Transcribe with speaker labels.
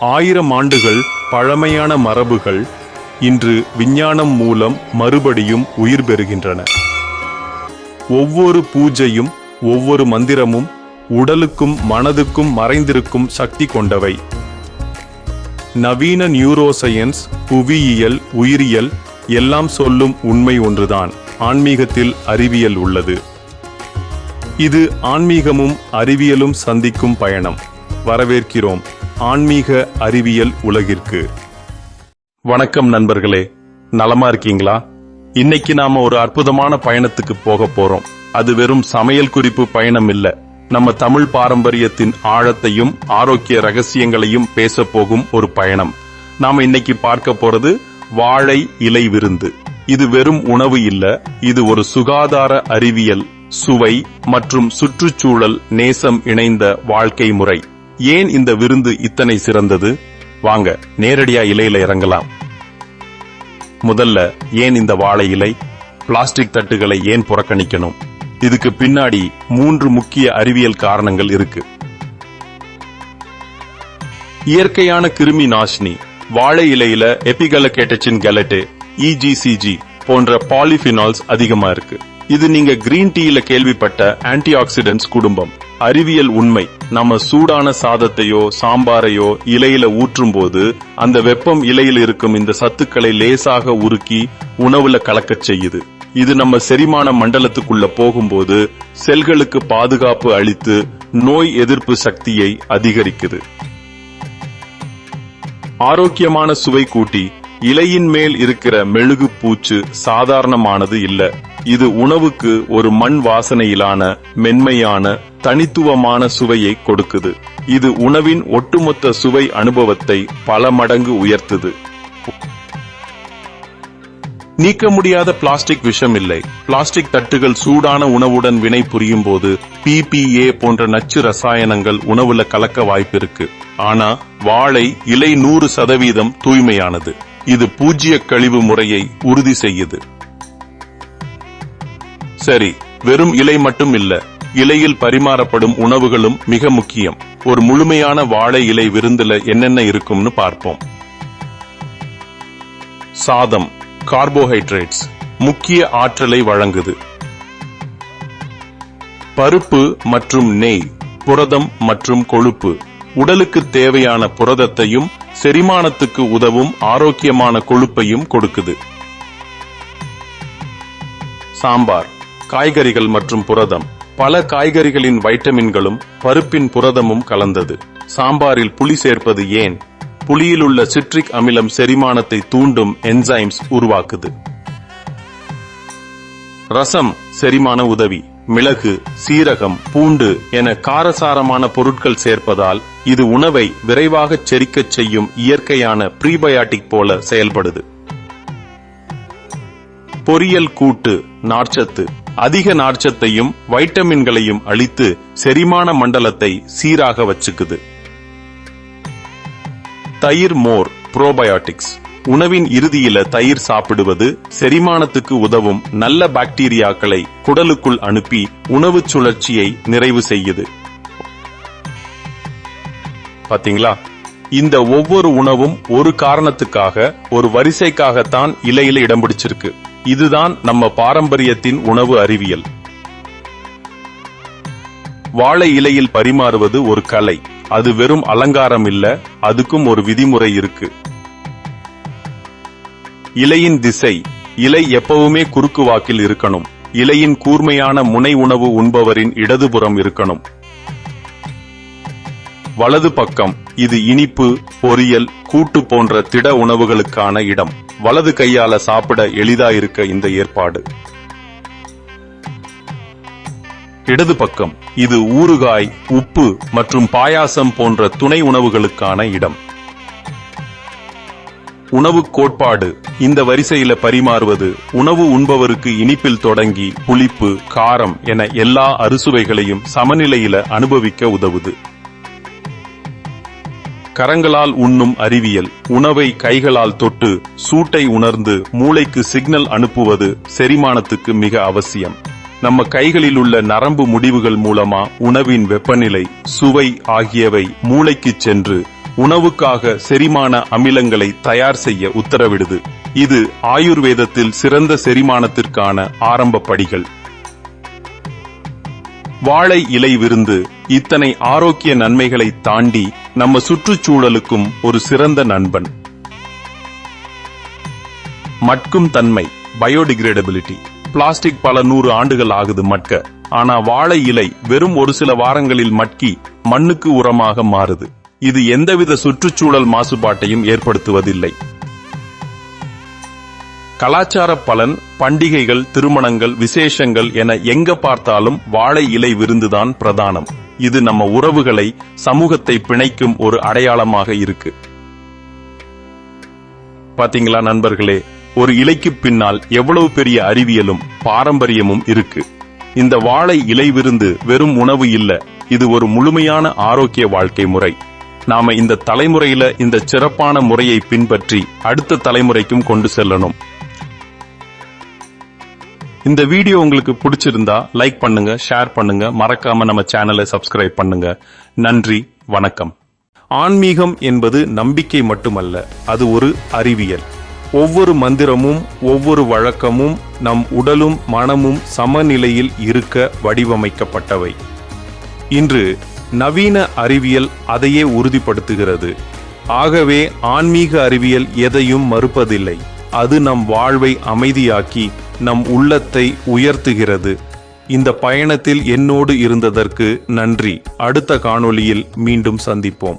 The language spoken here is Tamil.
Speaker 1: ஆயிரம் ஆண்டுகள் பழமையான மரபுகள் இன்று விஞ்ஞானம் மூலம் மறுபடியும் உயிர் பெறுகின்றன. ஒவ்வொரு பூஜையும் ஒவ்வொரு மந்திரமும் உடலுக்கும் மனதுக்கும் மறைந்திருக்கும் சக்தி கொண்டவை. நவீன நியூரோசயன்ஸ் புவியியல் உயிரியல் எல்லாம் சொல்லும் உண்மை ஒன்றுதான் ஆன்மீகத்தில் அறிவியல் உள்ளது. இது ஆன்மீகமும் அறிவியலும் சந்திக்கும் பயணம். வரவேற்கிறோம். ஆன்மீக அறிவியல் உலகிற்கு. வணக்கம் நண்பர்களே நலமா இருக்கீங்களா? இன்னைக்கு நாம ஒரு அற்புதமான பயணத்துக்கு போக போறோம். அது வெறும் சமையல் குறிப்பு பயணம் இல்ல. நம்ம தமிழ் பாரம்பரியத்தின் ஆழத்தையும் ஆரோக்கிய ரகசியங்களையும் பேச போகும் ஒரு பயணம். நாம இன்னைக்கு பார்க்க போறது வாழை இலை விருந்து. இது வெறும் உணவு இல்ல இது ஒரு சுகாதார அறிவியல் சுவை மற்றும் சுற்றுச்சூழல் நேசம் இணைந்த வாழ்க்கை முறை. ஏன் இந்த விருந்து இத்தனை சிறந்தது? வாங்க நேரடியா இலையில இறங்கலாம். முதல்ல ஏன் இந்த வாழை இலை? பிளாஸ்டிக் தட்டுகளை ஏன் புறக்கணிக்கணும்? இதுக்கு பின்னாடி மூன்று முக்கிய அறிவியல் காரணங்கள் இருக்கு. இயற்கையான கிருமி நாசினி வாழை இலையில எபிகலகேட்டச்சின் கெலட்டு இஜிசிஜி போன்ற பாலிபினால்ஸ் அதிகமா இருக்கு. இது நீங்க கிரீன் டீல கேள்விப்பட்ட ஆன்டி ஆக்சிடென்ட்ஸ் குடும்பம். அறிவியல் உண்மை. நம்ம சூடான சாதத்தையோ சாம்பாரையோ இலையில ஊற்றும் போது அந்த வெப்பம் இலையில் இருக்கும் இந்த சத்துக்களை லேசாக உருக்கி உணவுல கலக்கச் செய்யுது. இது நம்ம செரிமான மண்டலத்துக்குள்ள போகும்போது செல்களுக்கு பாதுகாப்பு அளித்து நோய் எதிர்ப்பு சக்தியை அதிகரிக்குது. ஆரோக்கியமான சுவை கூட்டி இலையின் மேல் இருக்கிற மெழுகு பூச்சு சாதாரணமானது இல்ல. இது உணவுக்கு ஒரு மண் வாசனையிலான மென்மையான தனித்துவமான சுவையை கொடுக்குது. இது உணவின் ஒட்டுமொத்த சுவை அனுபவத்தை பல மடங்கு உயர்த்துது. நீக்க முடியாத பிளாஸ்டிக் விஷம் இல்லை பிளாஸ்டிக் தட்டுகள் சூடான உணவுடன் வினை புரியும் போது பிபிஏ போன்ற நச்சு ரசாயனங்கள் உணவுல கலக்க வாய்ப்பிருக்கு. ஆனா வாழை இலை நூறு சதவீதம் தூய்மையானது. இது பூஜ்ய கழிவு முறையை உறுதி செய்யுது. சரி வெறும் இலை மட்டும் இல்ல இலையில் பரிமாறப்படும் உணவுகளும் மிக முக்கியம். ஒரு முழுமையான வாழை இலை விருந்துல என்னென்ன இருக்கும்னு பார்ப்போம். சாதம் கார்போஹைட்ரேட்ஸ் முக்கிய ஆற்றலை வழங்குது. பருப்பு மற்றும் நெய் புரதம் மற்றும் கொழுப்பு உடலுக்கு தேவையான புரதத்தையும் செரிமானத்துக்கு உதவும் ஆரோக்கியமான கொழுப்பையும் கொடுக்குது. சாம்பார் காய்கறிகள் மற்றும் புரதம். பல காய்கறிகளின் வைட்டமின்களும் பருப்பின் புரதமும் கலந்தது. சாம்பாரில் புளி சேர்ப்பது ஏன்? புளியில் உள்ள சிட்ரிக் அமிலம் செரிமானத்தை தூண்டும் என்சைம்ஸ் உருவாக்குது. ரசம் செரிமான உதவி மிளகு சீரகம் பூண்டு என காரசாரமான பொருட்கள் சேர்ப்பதால் இது உணவை விரைவாக செரிக்கச் செய்யும் இயற்கையான ப்ரீபயாட்டிக் போல செயல்படுது. பொரியல் கூட்டு நார்ச்சத்து அதிக நார்ச்சத்தையும் வைட்டமின்களையும் அளித்து செரிமான மண்டலத்தை சீராக வச்சுக்குது. தயிர் மோர் புரோபயாட்டிக்ஸ் உணவின் இறுதியில தயிர் சாப்பிடுவது செரிமானத்துக்கு உதவும் நல்ல பாக்டீரியாக்களை குடலுக்குள் அனுப்பி உணவு சுழற்சியை நிறைவு செய்யுது. பாத்தீங்களா? இந்த ஒவ்வொரு உணவும் ஒரு காரணத்துக்காக ஒரு வரிசைக்காகத்தான் இலையில இடம் பிடிச்சிருக்கு. இதுதான் நம்ம பாரம்பரியத்தின் உணவு அறிவியல். வாழை இலையில் பரிமாறுவது ஒரு கலை. அது வெறும் அலங்காரம் இல்ல அதுக்கும் ஒரு விதிமுறை இருக்கு. இலையின் திசை. இலை எப்பவுமே குறுக்கு வாக்கில் இருக்கணும். இலையின் கூர்மையான முனை உணவு உண்பவரின் இடதுபுறம் இருக்கணும். வலது பக்கம். இது இனிப்பு பொரியல் கூட்டு போன்ற திட உணவுகளுக்கான இடம். வலது கையால சாப்பிட எளிதா இருக்க இந்த ஏற்பாடு. இடது பக்கம். இது ஊறுகாய் உப்பு மற்றும் பாயாசம் போன்ற துணை உணவுகளுக்கான இடம். உணவு கோட்பாடு. இந்த வரிசையில பரிமாறுவது உணவு உண்பவருக்கு இனிப்பில் தொடங்கி புளிப்பு காரம் என எல்லா அறுசுவைகளையும் சமநிலையில அனுபவிக்க உதவுது. கரங்களால் உண்ணும் அறிவியல். உணவை கைகளால் தொட்டு சூட்டை உணர்ந்து மூளைக்கு சிக்னல் அனுப்புவது செரிமானத்துக்கு மிக அவசியம். நம்ம கைகளில் உள்ள நரம்பு முடிவுகள் மூலமா உணவின் வெப்பநிலை சுவை ஆகியவை மூளைக்கு சென்று உணவுக்காக செரிமான அமிலங்களை தயார் செய்ய உத்தரவிடுது. இது ஆயுர்வேதத்தில் சிறந்த செரிமானத்திற்கான ஆரம்ப படிகள். வாழை இலை விருந்து இத்தனை ஆரோக்கிய நன்மைகளை தாண்டி நம்ம சுற்றுச்சூழலுக்கும் ஒரு சிறந்த நண்பன். மட்கும் தன்மை பயோடிகிரேடபிலிட்டி. பிளாஸ்டிக் பல நூறு ஆண்டுகள் ஆகுது மட்க. ஆனா வாழை இலை வெறும் ஒரு சில வாரங்களில் மட்கி மண்ணுக்கு உரமாக மாறுது. இது எந்தவித சுற்றுச்சூழல் மாசுபாட்டையும் ஏற்படுத்துவதில்லை. கலாச்சார பலன் பண்டிகைகள் திருமணங்கள் விசேஷங்கள் என எங்க பார்த்தாலும் வாழை இலை விருந்துதான் பிரதானம். இது நம்ம உறவுகளை சமூகத்தை பிணைக்கும் ஒரு அடையாளமாக இருக்கு. பாத்தீங்களா நண்பர்களே ஒரு இலைக்கு பின்னால் எவ்வளவு பெரிய அறிவியலும் பாரம்பரியமும் இருக்கு. இந்த வாழை இலை விருந்து வெறும் உணவு இல்ல இது ஒரு முழுமையான ஆரோக்கிய வாழ்க்கை முறை. நாம இந்த தலைமுறையில இந்த சிறப்பான முறையை பின்பற்றி அடுத்த தலைமுறைக்கும் கொண்டு செல்லணும். இந்த வீடியோ உங்களுக்கு பிடிச்சிருந்தா லைக் பண்ணுங்க ஷேர் பண்ணுங்க. மறக்காம நம்ம சேனலை சப்ஸ்கிரைப் பண்ணுங்க. நன்றி வணக்கம். ஆன்மீகம் என்பது நம்பிக்கை மட்டுமல்ல அது ஒரு அறிவியல். ஒவ்வொரு மந்திரமும் ஒவ்வொரு வழக்கமும் நம் உடலும் மனமும் சமநிலையில் இருக்க வடிவமைக்கப்பட்டவை. இன்று நவீன அறிவியல் அதையே உறுதிப்படுத்துகிறது. ஆகவே ஆன்மீக அறிவியல் எதையும் மறுப்பதில்லை. அது நம் வாழ்வை அமைதியாக்கி நம் உள்ளத்தை உயர்த்துகிறது. இந்த பயணத்தில் என்னோடு இருந்ததற்கு நன்றி. அடுத்த காணொளியில் மீண்டும் சந்திப்போம்.